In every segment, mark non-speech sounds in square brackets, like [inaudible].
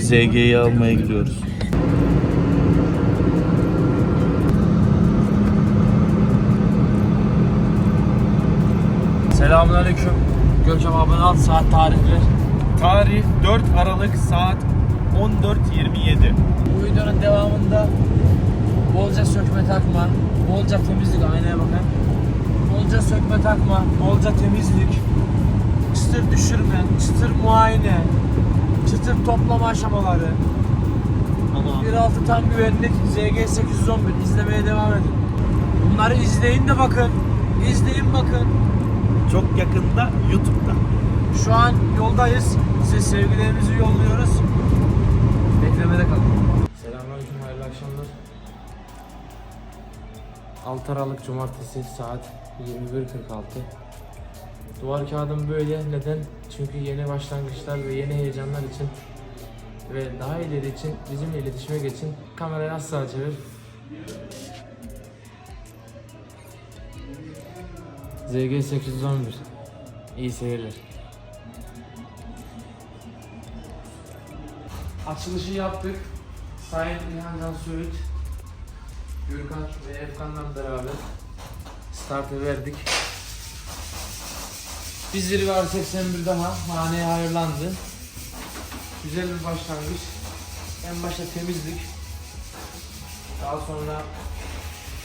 ZG'yi almaya gidiyoruz. Selamünaleyküm. Görkem abone al saat tarihler. Tarih 4 Aralık saat 14.27. Bu videonun devamında bolca sökme takma, bolca temizlik aynaya bakın. Bolca sökme takma, bolca temizlik, çıtır düşürme, çıtır muayene, çıtır toplama aşamaları. Ama 1.6 tam güvenlik ZG811 izlemeye devam edin. Bunları izleyin de bakın. İzleyin bakın. çok yakında YouTube'da. Şu an yoldayız. Size sevgilerimizi yolluyoruz. Beklemede kalın. Selamünaleyküm, hayırlı akşamlar. 6 Aralık Cumartesi saat 21.46. Duvar kağıdım böyle. Neden? Çünkü yeni başlangıçlar ve yeni heyecanlar için ve daha ileri için bizimle iletişime geçin. Kamerayı asla çevir. ZG 811 İyi seyirler. Açılışı yaptık. Sayın İlhan Can Söğüt, Gürkan ve Efkan'la beraber startı verdik. Zirve var 81 daha haneye hayırlandı. Güzel bir başlangıç. En başta temizlik. Daha sonra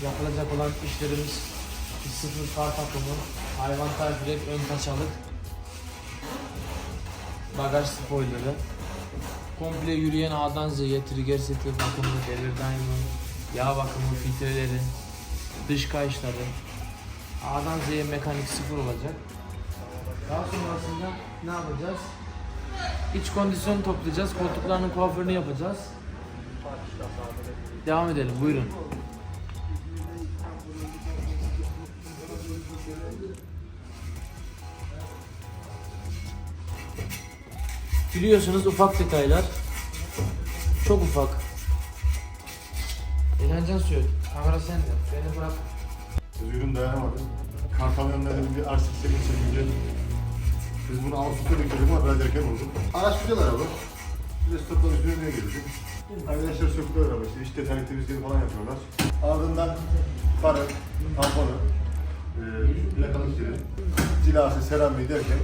yapılacak olan işlerimiz sıfır far takımı, hayvan tarifleri ön paçalık, bagaj spoilerı, komple yürüyen A'dan Z'ye trigger seti bakımı, devir daimı, yağ bakımı, filtreleri, dış kayışları, A'dan Z'ye mekanik sıfır olacak. Daha sonrasında ne yapacağız? İç kondisyon toplayacağız, koltuklarının kuaförünü yapacağız. Devam edelim, buyurun. Biliyorsunuz ufak detaylar. Çok ufak. Eğlencen suyu. Kamera sende. Beni bırak. Özgür'üm dayanamadı. Kartal önlerinde bir R8 çekince biz bunu Ağustos'ta bekledik ama biraz erken oldu. Araç güzel araba. Biz stopların üstüne niye girdik? Arkadaşlar söktüler araba işte. İç detaylı temizliğini falan yapıyorlar. Ardından farı, tamponu, e, plakalık yeri, cilası, seramiği derken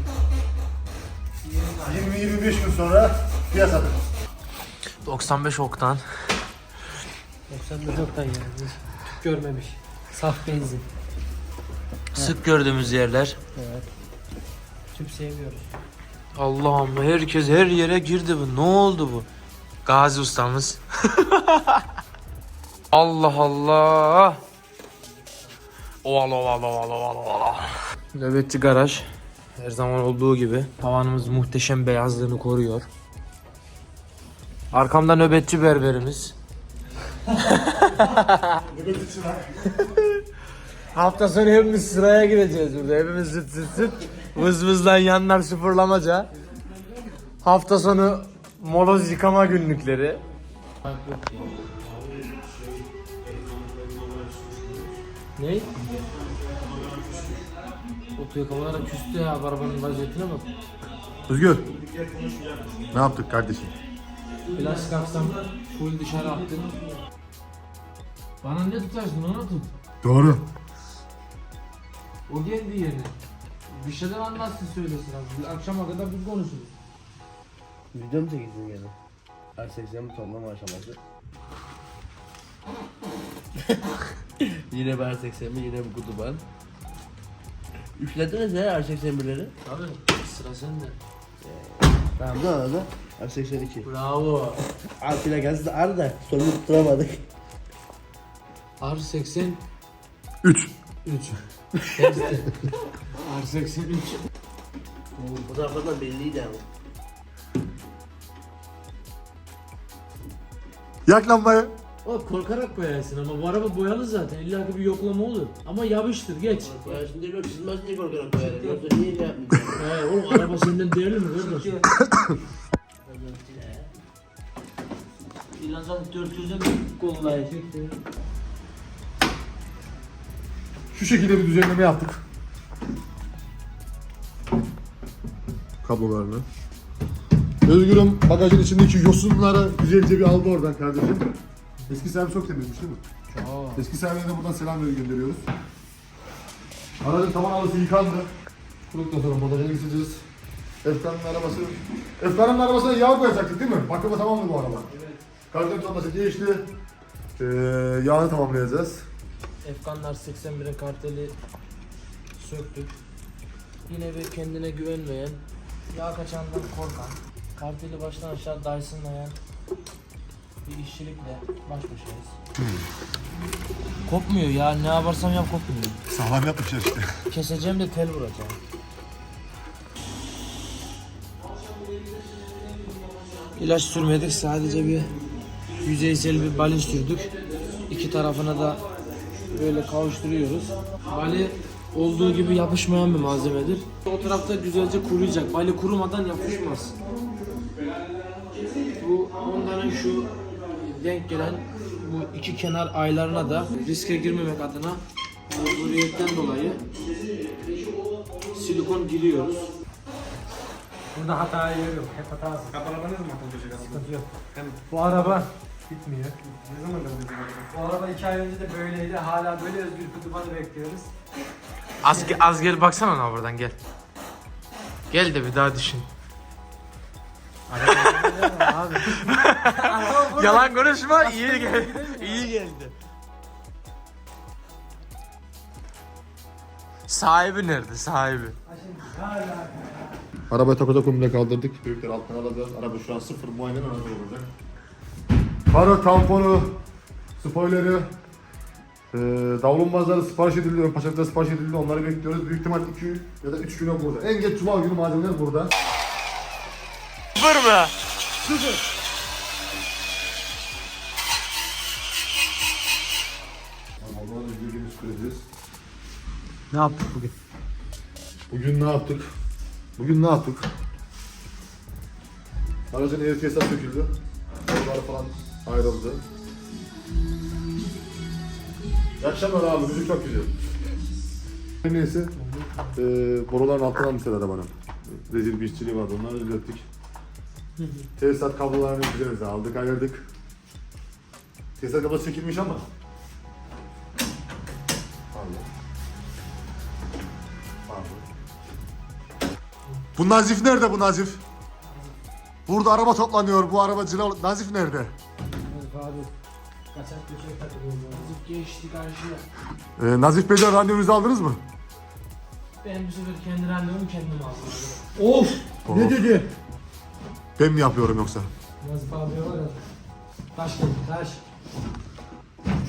20-25 gün sonra piyasada. 95 oktan. 95 oktan yani. Tüp görmemiş. Saf benzin. Sık gördüğümüz yerler. Evet. Tüp sevmiyoruz. Allah'ım herkes her yere girdi bu. Ne oldu bu? Gazi ustamız. [laughs] Allah Allah. Ovala ovala ovala ovala ovala. Nöbetçi garaj. Her zaman olduğu gibi. Tavanımız muhteşem beyazlığını koruyor. Arkamda nöbetçi berberimiz. [laughs] Hafta sonu hepimiz sıraya gireceğiz burada. Hepimiz zıt zıt zıt. Vız vızdan yanlar sıfırlamaca. Hafta sonu moloz yıkama günlükleri. Ne? Oto yıkamalara küstü ya arabanın vaziyetine bak. Özgür. Ne yaptık kardeşim? Plastik aksam full dışarı attın. Bana ne tutarsın onu tut. Doğru. O geldi yerine. Bir şeyler anlatsın söylesin abi. Akşama kadar biz konuşuruz. Video mu çekildin gene? R80 toplama aşaması. [laughs] yine bir R80 yine bir kutuban. Üflediniz ya R81'leri. Abi sıra sende. Tamam ne oldu? R82. Bravo. Plakası da R da sonunu tutturamadık. R83. 3. 3. Testi. R83. Bu taraftan belliydi ama. Yak lambayı. O korkarak koyarsın ama bu araba boyalı zaten. İlla ki bir yoklama olur. Ama yapıştır geç. Ya şimdi yok çizmez diye korkarak koyarım. Yoksa niye şey yapmayacağım? [laughs] He oğlum araba senden değerli mi kardeş? İlan zaten 400'e mi kollayacak? Şu şekilde bir düzenleme yaptık. kablolarını. Özgür'üm bagajın içindeki yosunları güzelce bir aldı oradan kardeşim. Eski sahibi çok temizmiş değil mi? Çok. Eski sahibine de buradan selam gönderiyoruz. Aracın tavan halısı yıkandı. Kuruktan sonra motoruna geçeceğiz. Efkan'ın arabası. Efkan'ın arabasına yağ koyacaktık değil mi? Bakımı tamamdı bu araba. Evet. Karbon torbası değişti. Ee, yağını tamamlayacağız. Efkanlar 81'in karteli söktük. Yine bir kendine güvenmeyen, yağ kaçandan korkan, karteli baştan aşağı Dyson'layan bir işçilikle baş başayız. Kopmuyor ya ne yaparsam yap kopmuyor. Sağlam yapmışlar işte. Keseceğim de tel vuracağım. İlaç sürmedik sadece bir yüzeysel bir balin sürdük. İki tarafına da böyle kavuşturuyoruz. Bali olduğu gibi yapışmayan bir malzemedir. O tarafta güzelce kuruyacak. Bali kurumadan yapışmaz. Bu Honda'nın şu denk gelen bu iki kenar aylarına da riske girmemek adına mecburiyetten dolayı silikon giriyoruz. Burada hata yer yok. Hep hatasız. Kapaladınız mı Sıkıntı yok. Bu araba bitmiyor. Ne zaman Bu araba iki ay önce de böyleydi. Hala böyle özgür kutubanı bekliyoruz. Az, az gel baksana ona buradan gel. Gel de bir daha düşün. Abi. [laughs] Yalan konuşma iyi geldi. iyi geldi. Sahibi nerede sahibi? Arabayı takoda kumda kaldırdık. Büyükler alttan alacağız. Araba şu an sıfır muayene araba olacak. Para tamponu, spoilerı, e, davlumbazları sipariş edildi, ön paçakları sipariş edildi. Onları bekliyoruz. Büyük ihtimal 2 ya da 3 güne burada. En geç cuma günü malzemeler burada. Sıfır mı? Allah'ın izniyle süreceğiz. Ne yaptık bugün? Bugün ne yaptık? Bugün ne yaptık? Aracın tesisat söküldü. Yollar falan ayrıldı. İyi akşamlar abi, müzik çok güzel. Neyse, e, boruların altından almışlar arabanın. Rezil bir işçiliği vardı, onları düzelttik. Tesisat kablolarını güzelce aldık, ayırdık. Tesisat kablosu çekilmiş ama. Pardon. Pardon. Bu Nazif nerede bu Nazif? Burada araba toplanıyor. Bu araba cila... Nazif nerede? Abi. Kaçak köşeye takılıyoruz. Azıcık geçti karşıya. Ee, Nazif Bey'den randevunuzu aldınız mı? Ben bu sefer kendi randevumu kendim aldım. Of! Ne dedi? Ben mi yapıyorum yoksa? Nazif abi var ya. Taş geldi taş.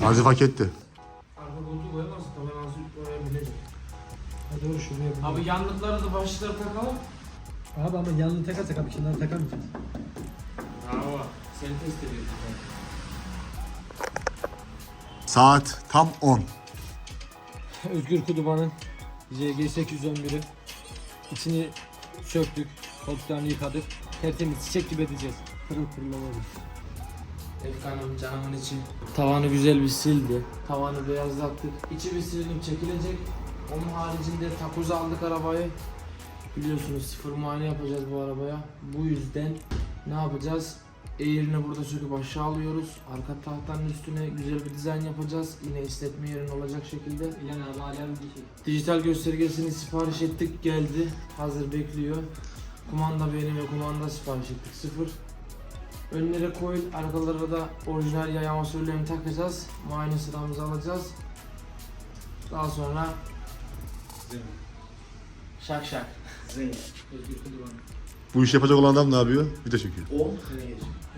Nazif hak etti. Arka koltuğu koyamazsın. Taban ağzı koyabilecek. Hadi doğru şuraya bir. Abi yanlıkları da başlıkları takalım. Abi ama yanını takarsak abi şunları takamayacağız. Bravo. Seni test ediyoruz. Saat tam 10. Özgür Kuduban'ın JG811'i içini söktük, koltuklarını yıkadık. Tertemiz çiçek gibi edeceğiz. Pırıl pırıl olacak. Efkanım canımın içi. Tavanı güzel bir sildi. Tavanı beyazlattık. İçi bir silinip çekilecek. Onun haricinde takoz aldık arabayı. Biliyorsunuz sıfır muayene yapacağız bu arabaya. Bu yüzden ne yapacağız? Eğerini burada söküp aşağı alıyoruz. Arka tahtanın üstüne güzel bir dizayn yapacağız. Yine istetme yerin olacak şekilde. İlan abi hala bir şey. Dijital göstergesini sipariş ettik geldi. Hazır bekliyor. Kumanda beğeni ve kumanda sipariş ettik sıfır. Önlere coil, arkalara da orijinal yay amasörlerini takacağız. Muayene sıramızı alacağız. Daha sonra şak şak. Özgür Kuduban. Bu iş yapacak olan adam ne yapıyor? Video çekiyor.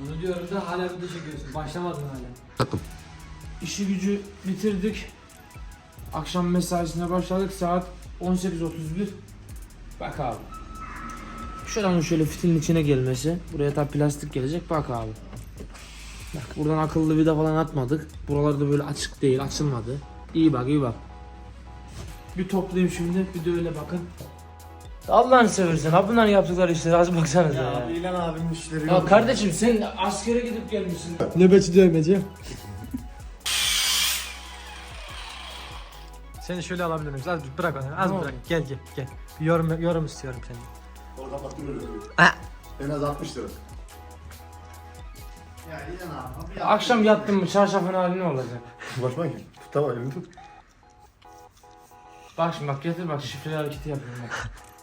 Onu diyorum da hala video çekiyorsun. Başlamadın hala. İşi gücü bitirdik. Akşam mesaisine başladık. Saat 18.31. Bak abi. Şuranın şöyle fitilin içine gelmesi. Buraya tabi plastik gelecek. Bak abi. Bak buradan akıllı vida falan atmadık. Buralarda böyle açık değil, açılmadı. İyi bak, iyi bak. Bir toplayayım şimdi, bir de öyle bakın. Allah'ını seversen, ha bunların yaptıkları işlere az baksanıza ya. İlan abinin işleri Ya kardeşim sen askere gidip gelmişsin. Nöbetçi dövmeci. [laughs] Seni şöyle alabilir miyiz? Az bırak onu. Az Ne bırak. Gel gel gel. Bir yorum yorum istiyorum senden. Orada kapattırıyoruz. Ha. En az 60 lira. Ya yine ne yapalım? Akşam yattın mı çarşafın hali ne olacak? [laughs] Ki. Tut tamam elini tut. Bak şimdi bak getir bak şifreli hareketi yapıyorum bak. [laughs]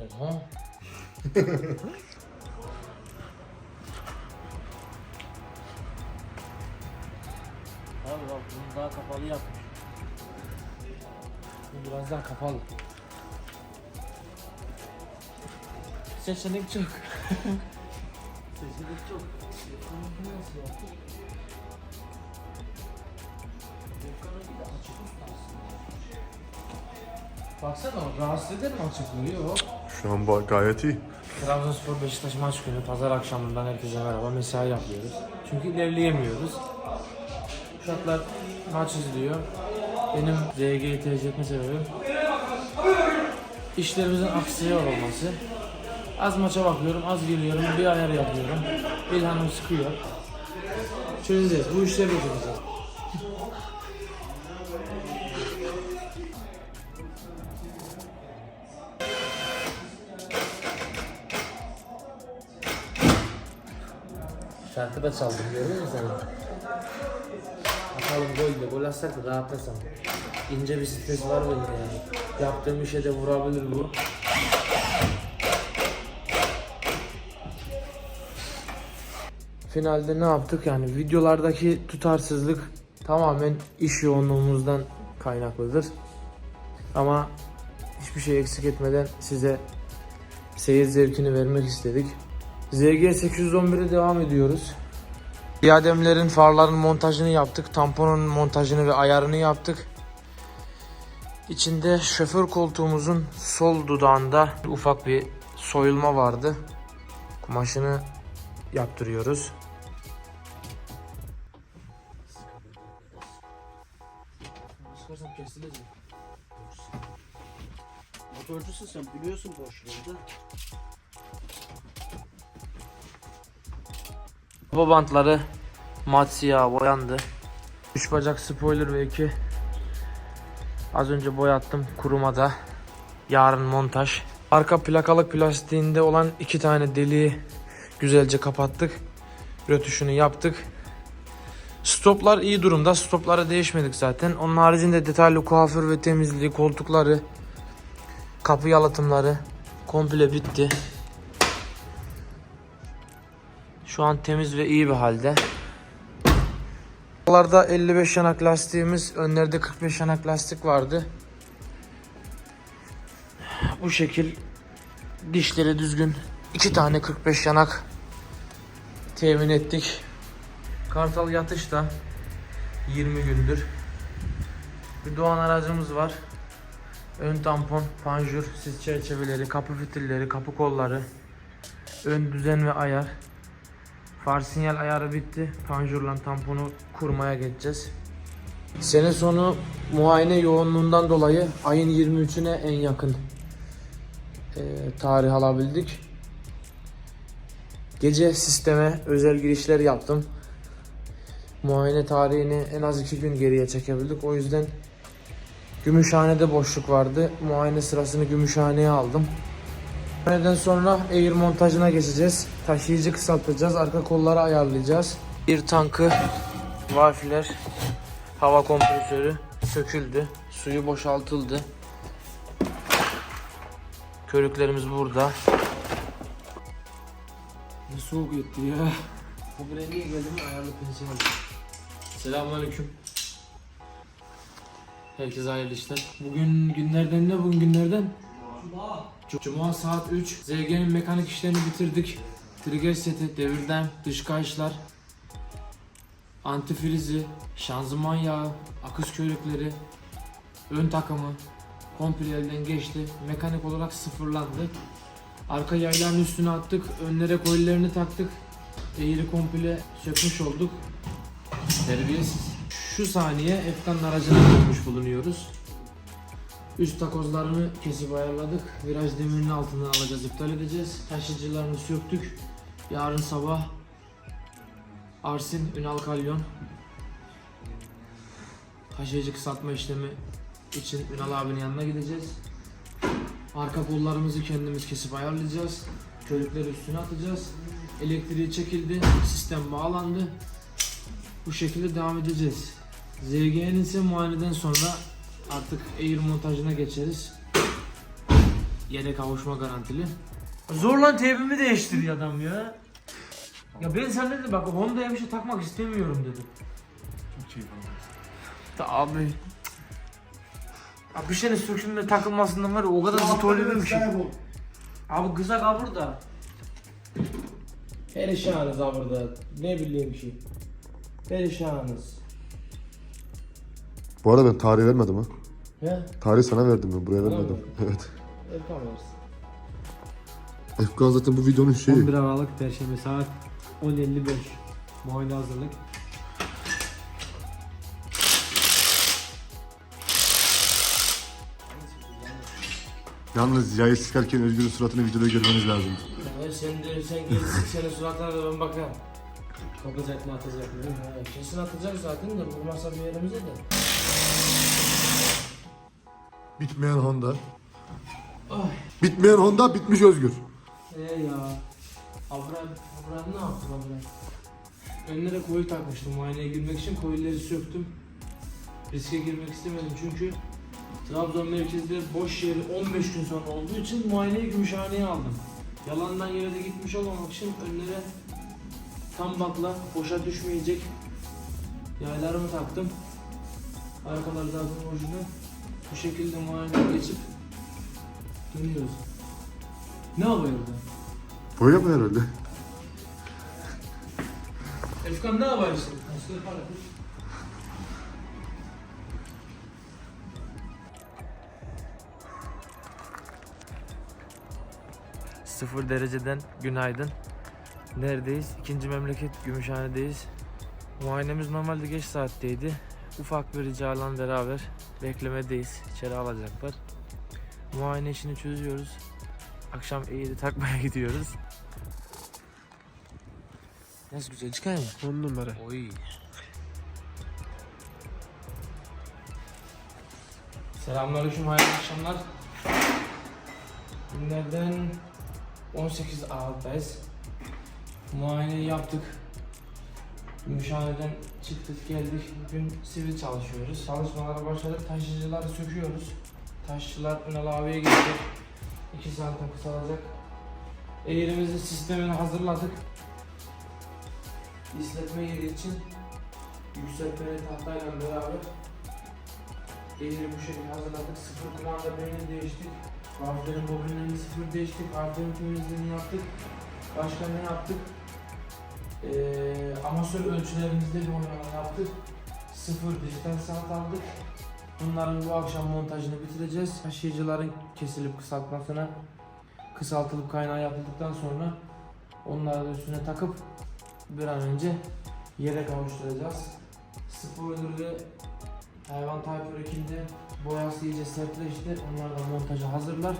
Oha. Abi bak bunu daha kapalı yapmış. Bu biraz daha kapalı. Seçenek çok. [laughs] Seçenek çok. Bunu nasıl yaptık? Ekranı bir de açık. Baksana rahatsız eder mi açıklığı? Yok. Şu an bu gayet iyi. Trabzonspor Beşiktaş maç günü pazar akşamından herkese merhaba mesai yapıyoruz. Çünkü ilerleyemiyoruz. Uşaklar maç izliyor. Benim ZG'yi tercih etme sebebim işlerimizin aksıyor olması. Az maça bakıyorum, az geliyorum, bir ayar yapıyorum. İlhanım sıkıyor. Çözeceğiz, bu işleri çözeceğiz. Şarkı da çaldım görüyor musun sen? Atalım gol de gol atsak da rahatlasam. İnce bir stres var benim yani. Yaptığım işe de vurabilir bu. Finalde ne yaptık yani videolardaki tutarsızlık tamamen iş yoğunluğumuzdan kaynaklıdır. Ama hiçbir şey eksik etmeden size seyir zevkini vermek istedik. ZG 811'e devam ediyoruz. Diademlerin farların montajını yaptık. Tamponun montajını ve ayarını yaptık. İçinde şoför koltuğumuzun sol dudağında ufak bir soyulma vardı. Kumaşını yaptırıyoruz. Motorcusun sen biliyorsun boşluğunu da. Baba bantları mat siyah boyandı. 3 bacak spoiler ve 2 Az önce boyattım kurumada. Yarın montaj. Arka plakalık plastiğinde olan iki tane deliği güzelce kapattık. Rötuşunu yaptık. Stoplar iyi durumda. Stopları değişmedik zaten. Onun haricinde detaylı kuaför ve temizliği, koltukları, kapı yalıtımları komple bitti. Şu an temiz ve iyi bir halde. Aralarda 55 yanak lastiğimiz, önlerde 45 yanak lastik vardı. Bu şekil dişleri düzgün. iki tane 45 yanak temin ettik. Kartal yatış da 20 gündür. Bir Doğan aracımız var. Ön tampon, panjur, sis çerçeveleri, kapı fitilleri, kapı kolları, ön düzen ve ayar. Far sinyal ayarı bitti. Panjurla tamponu kurmaya geçeceğiz. Sene sonu muayene yoğunluğundan dolayı ayın 23'üne en yakın e, tarih alabildik. Gece sisteme özel girişler yaptım. Muayene tarihini en az 2 gün geriye çekebildik. O yüzden Gümüşhane'de boşluk vardı. Muayene sırasını Gümüşhane'ye aldım. Neden sonra air montajına geçeceğiz. Taşıyıcı kısaltacağız. Arka kolları ayarlayacağız. Bir tankı, valfler, hava kompresörü söküldü. Suyu boşaltıldı. Körüklerimiz burada. Ne soğuk etti ya. Bu buraya geldim ayarlı pensiyon Selamünaleyküm. Herkese hayırlı işler. Bugün günlerden ne bugün günlerden? Cuma saat 3. ZG'nin mekanik işlerini bitirdik. Trigger seti, devirden, dış kayışlar, antifrizi, şanzıman yağı, akış körükleri, ön takımı komple elden geçti. Mekanik olarak sıfırlandı. Arka yayların üstüne attık. Önlere koyularını taktık. Eğri komple sökmüş olduk. Terbiyesiz. Şu saniye Efkan'ın aracına girmiş bulunuyoruz. Üst takozlarını kesip ayarladık. Viraj demirinin altından alacağız, iptal edeceğiz. Taşıyıcılarını söktük. Yarın sabah Arsin Ünal Kalyon taşıyıcı kısaltma işlemi için Ünal abinin yanına gideceğiz. Arka kollarımızı kendimiz kesip ayarlayacağız. Körükleri üstüne atacağız. Elektriği çekildi. Sistem bağlandı. Bu şekilde devam edeceğiz. ZG'nin ise muayeneden sonra artık air montajına geçeriz. Yedek kavuşma garantili. Zorla teybimi değiştiriyor adam ya. Ya ben sana dedim bak Honda'ya bir şey takmak istemiyorum dedim. Da abi. Abi bir şeyin sökümde takılmasından var ya o kadar zıt oluyorum ki. Abi kıza kabur da. Perişanız abi burada. Ne bileyim ki. Perişanız. Bu arada ben tarih vermedim ha. He? Tarih sana verdim ben buraya vermedim. Evet. Erkan versin. Efkan zaten bu videonun şeyi. 11 Aralık Perşembe saat 10.55. Muayene hazırlık. Yalnız yayı sıkarken Özgür'ün suratını videoda görmeniz lazım. Ya sen de sen gel senin suratına da ben bakarım. Kopacak mı atacak mı? Ha, Kesin atacak zaten de vurmazsa bir yerimize de. Bitmeyen Honda. Bitmeyen Honda bitmiş Özgür. Ee ya. Avram, Avram ne yaptı Avram? Önlere koyu takmıştım muayeneye girmek için koyuları söktüm. Riske girmek istemedim çünkü Trabzon merkezde boş yeri 15 gün sonra olduğu için muayeneyi Gümüşhane'ye aldım. Yalandan yere de gitmiş olmamak için önlere tam bakla boşa düşmeyecek yaylarımı taktım. Arkalar zaten orijinal. Bu şekilde muayeneye geçip dönüyoruz. Ne yapıyor orada? Böyle mi herhalde? Efkan ne yaparsın? Nasıl yapar? Sıfır dereceden günaydın. Neredeyiz? İkinci memleket Gümüşhane'deyiz. Muayenemiz normalde geç saatteydi. Ufak bir ricalan beraber beklemedeyiz. İçeri alacaklar. Muayene işini çözüyoruz. Akşam eğri takmaya [laughs] gidiyoruz. Nasıl güzel çıkar mı? 10 numara. Oy. Selamünaleyküm, hayırlı akşamlar. Günlerden 18 Aralık'tayız. Muayeneyi yaptık. Gümüşhane'den çıktık geldik. Bugün sivil çalışıyoruz. Çalışmalara başladık. Taşıyıcıları söküyoruz. Taşçılar Ünal abiye gidecek. 2 santim kısalacak. Eğrimizi sistemini hazırladık. İsletme yeri için yükseltmeli tahtayla beraber eğri bu şekilde hazırladık. Sıfır kumanda beyni değiştik. Harflerin bobinlerini sıfır değiştik. Harflerin temizliğini yaptık. Başka ne yaptık? Ee, amatör ölçülerimizde bir oynama yaptık. Sıfır dijital saat aldık. Bunların bu akşam montajını bitireceğiz. Taşıyıcıların kesilip kısaltmasına kısaltılıp kaynağı yapıldıktan sonra onları da üstüne takıp bir an önce yere kavuşturacağız. Spoilerlı hayvan Type ekinde boyası iyice sertleşti. Onlar da montajı hazırlar.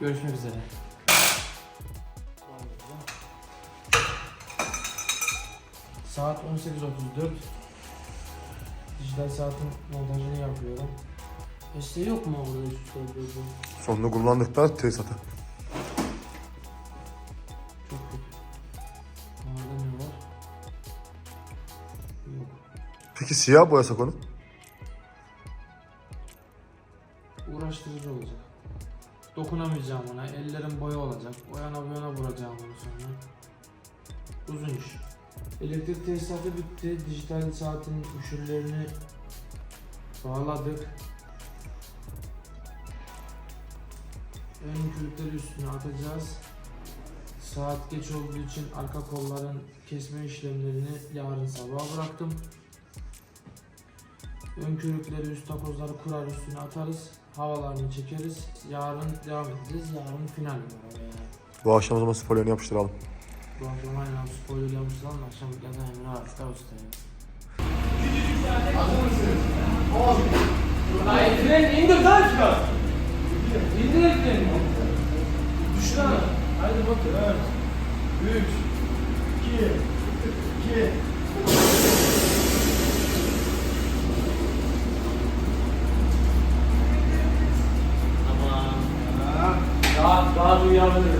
Görüşmek üzere. Saat 18.34. Dijital saatin montajını yapıyorum. İşte yok mu burada hiçbir şey böyle? Sonunda kullandık da tesisatı. Çok kötü. Orada ne var? Yok. Peki siyah boyasak onu? uğraştırıcı olacak. Dokunamayacağım ona. Ellerim boya olacak. O yana bu yana vuracağım onu sonra. Uzun iş. Elektrik tesisatı bitti. Dijital saatin üşürlerini bağladık. Ön külükleri üstüne atacağız. Saat geç olduğu için arka kolların kesme işlemlerini yarın sabah bıraktım. Ön körükleri üst takozları kurar üstüne atarız. Havalarını çekeriz. Yarın devam edeceğiz. Yarın final. Bu akşam o zaman spoilerını yapıştıralım. Akşam aynen spoiler yapmışlar. Akşam ya da Emre Artık Ağustos'ta. Hayır tren indir daha çıkar. İndir treni. Düş lan. Haydi bakın. Evet. 3 2 2 Tamam. Daha, daha da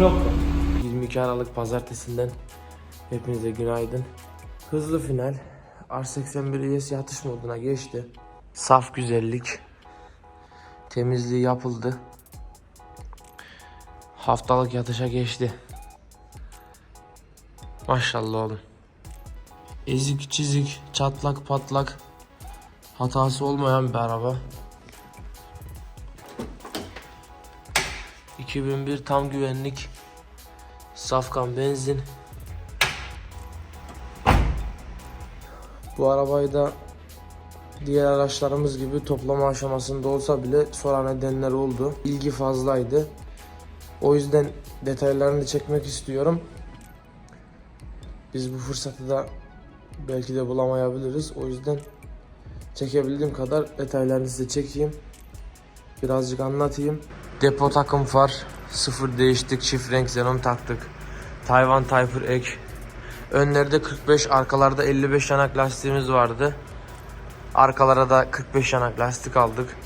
yok. 22 Aralık pazartesinden hepinize günaydın. Hızlı final. R81 ES yatış moduna geçti. Saf güzellik. Temizliği yapıldı. Haftalık yatışa geçti. Maşallah oğlum. Ezik çizik, çatlak patlak hatası olmayan bir araba. 2001 tam güvenlik Safkan benzin. Bu arabayı da diğer araçlarımız gibi toplama aşamasında olsa bile soran nedenler oldu. İlgi fazlaydı. O yüzden detaylarını çekmek istiyorum. Biz bu fırsatı da belki de bulamayabiliriz. O yüzden çekebildiğim kadar detaylarını size çekeyim. Birazcık anlatayım. Depo takım far, sıfır değiştik, çift renk xenon taktık. Tayvan Typer ek. Önlerde 45, arkalarda 55 yanak lastiğimiz vardı. Arkalara da 45 yanak lastik aldık.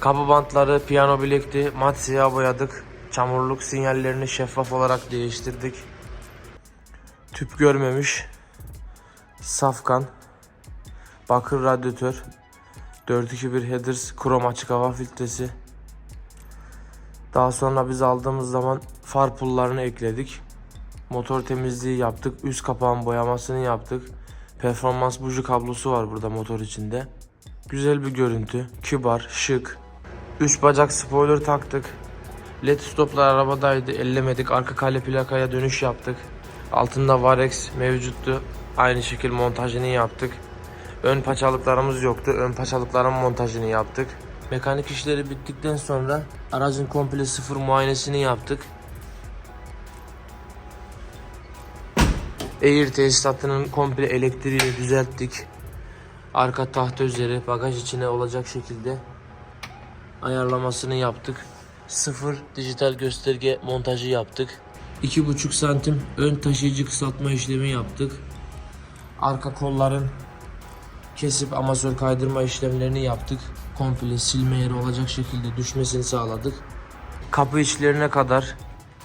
Kapı bantları piyano bilekti, mat siyah boyadık. Çamurluk sinyallerini şeffaf olarak değiştirdik. Tüp görmemiş. Safkan. Bakır radyatör. 421 headers, krom açık hava filtresi. Daha sonra biz aldığımız zaman far pullarını ekledik. Motor temizliği yaptık. Üst kapağın boyamasını yaptık. Performans buji kablosu var burada motor içinde. Güzel bir görüntü. Kibar, şık. 3 bacak spoiler taktık. LED stoplar arabadaydı. Ellemedik. Arka kale plakaya dönüş yaptık. Altında Varex mevcuttu. Aynı şekil montajını yaptık. Ön paçalıklarımız yoktu. Ön paçalıkların montajını yaptık. Mekanik işleri bittikten sonra aracın komple sıfır muayenesini yaptık. Air tesisatının komple elektriğini düzelttik. Arka tahta üzeri bagaj içine olacak şekilde ayarlamasını yaptık. Sıfır dijital gösterge montajı yaptık. 2,5 santim ön taşıyıcı kısaltma işlemi yaptık. Arka kolların kesip amasör kaydırma işlemlerini yaptık. Komple silme yeri olacak şekilde düşmesini sağladık. Kapı içlerine kadar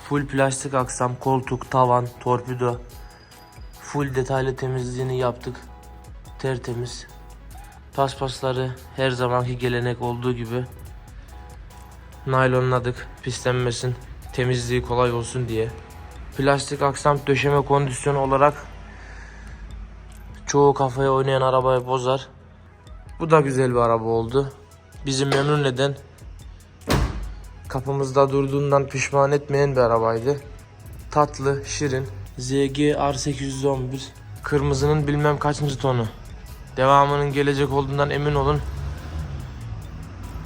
full plastik aksam, koltuk, tavan, torpido full detaylı temizliğini yaptık. Tertemiz. Paspasları her zamanki gelenek olduğu gibi naylonladık pislenmesin, temizliği kolay olsun diye. Plastik aksam döşeme kondisyonu olarak çoğu kafaya oynayan arabayı bozar. Bu da güzel bir araba oldu. Bizi memnun eden, kapımızda durduğundan pişman etmeyen bir arabaydı. Tatlı, şirin. ZG R811. Kırmızının bilmem kaçıncı tonu. Devamının gelecek olduğundan emin olun.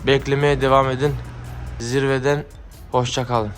Beklemeye devam edin. Zirveden hoşça kalın.